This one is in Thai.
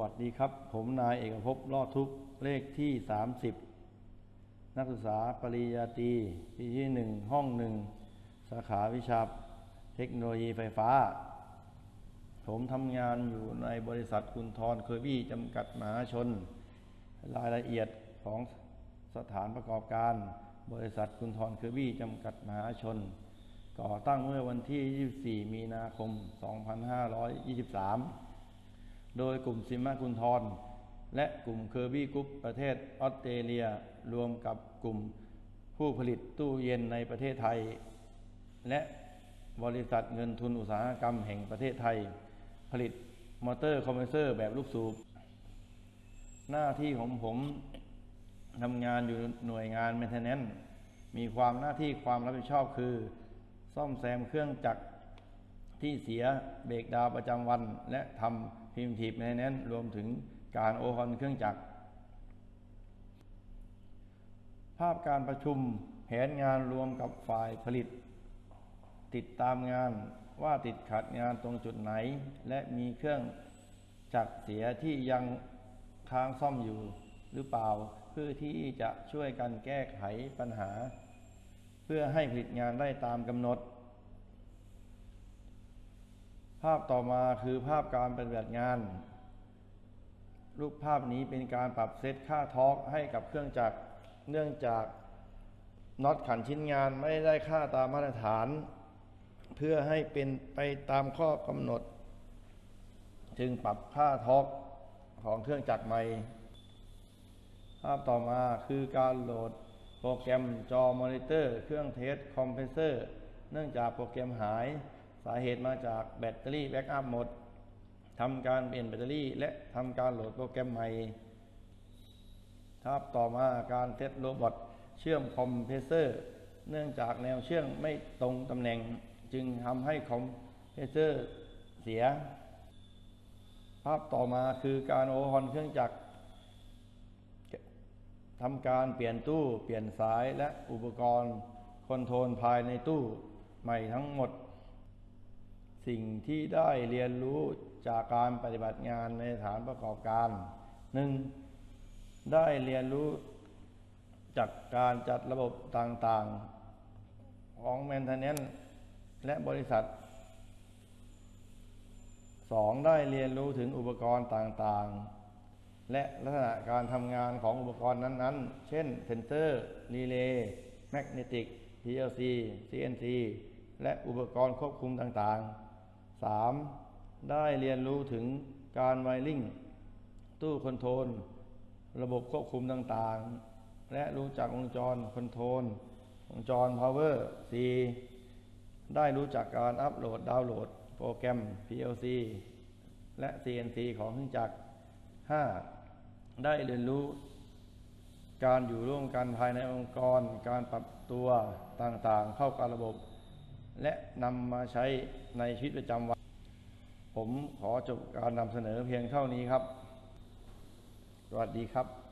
วัสดีครับ ผมนายเอกภพรอดทุกเลขที่ 30 นักศึกษาปริญญาตรีปีที่หนึ่งห้องหนึ่งสาขาวิชาเทคโนโลยีไฟฟ้า ผมทำงานอยู่ในบริษัทคุณทรเคอร์บี้จำกัดมหาชน รายละเอียดของสถานประกอบการ บริษัทคุณทรเคอร์บี้จำกัดมหาชน ก่อตั้งเมื่อวันที่ 24 มีนาคม 2523 โดยกลุ่มซิมาคุณทรและกลุ่มเคอร์บี้กรุ๊ปประเทศออสเตรเลีย รวมกับกลุ่มผู้ผลิตตู้เย็นในประเทศไทย และบริษัทเงินทุนอุตสาหกรรมแห่งประเทศไทย ผลิตมอเตอร์คอมเพรสเซอร์แบบลูกสูบ หน้าที่ของผมทำงานอยู่หน่วยงาน Maintenance มีความหน้าที่ความรับผิดชอบคือ ซ่อมแซมเครื่องจักรที่เสียเบรกดาวประจำวันและทำ พิมพ์ที Maintenance รวมถึงการโอฮอนเครื่องจักร ภาพการประชุมแผนงานรวมกับฝ่ายผลิต ติดตามงานว่าติดขัดงานตรงจุดไหน และมีเครื่องจักรเสียที่ยังค้างซ่อมอยู่หรือเปล่า เพื่อที่จะช่วยกันแก้ไขปัญหา เพื่อให้ผลิตงานได้ตามกำหนด ภาพต่อมาคือภาพการปฏิบัติงาน รูปภาพนี้เป็นการปรับเซตค่าทอร์กให้กับเครื่องจักรเนื่องจากน็อตขันชิ้นงานไม่ได้ค่าตามมาตรฐาน เพื่อให้เป็นไปตามข้อกำหนด จึงปรับค่าทอร์กของเครื่องจักรใหม่ ภาพต่อมาคือการโหลดโปรแกรมจอมอนิเตอร์ เครื่องเทสคอมเพรสเซอร์ เนื่องจากโปรแกรมหาย สาเหตุมาจากแบตเตอรี่แบ็กอัพหมดทำการเปลี่ยนแบตเตอรี่ และทำการโหลดโปรแกรมใหม่ภาพต่อมาการเซตโรบอทเชื่อมคอมเพรสเซอร์ เนื่องจากแนวเชื่อมไม่ตรงตำแหน่งจึงทำให้คอมเพรสเซอร์เสีย ภาพต่อมาคือการโอเวอร์ฮอนเครื่องจักรทำการเปลี่ยนตู้เปลี่ยนสายและอุปกรณ์คอนโทรลภายในตู้ใหม่ทั้งหมด สิ่งที่ได้เรียนรู้จากการปฏิบัติงานในฐานประกอบการ 1. ได้เรียนรู้จากการจัดระบบต่างๆ ของ Maintenance และบริษัท 2. ได้เรียนรู้ถึงอุปกรณ์ต่างๆ และลักษณะการทำงานของอุปกรณ์นั้นๆ เช่นเซนเซอร์ รีเลย์ แมกเนติก PLC CNC และอุปกรณ์ควบคุมต่างๆ 3. ได้เรียนรู้ถึงการไวริ่งตู้คอนโทรลระบบควบคุมต่างๆ และรู้จักวงจรคอนโทรลวงจรพาวเวอร์ 4. ได้รู้จักการอัปโหลดดาวน์โหลด โปรแกรม PLC และ CNC ของเครื่องจักร 5. ได้เรียนรู้ การอยู่ร่วมกันภายในองค์กร การปรับตัวต่างๆ เข้ากับระบบ และนำมาใช้ในชีวิตประจำวัน ผมขอจบการนำเสนอเพียงเท่านี้ครับ สวัสดีครับ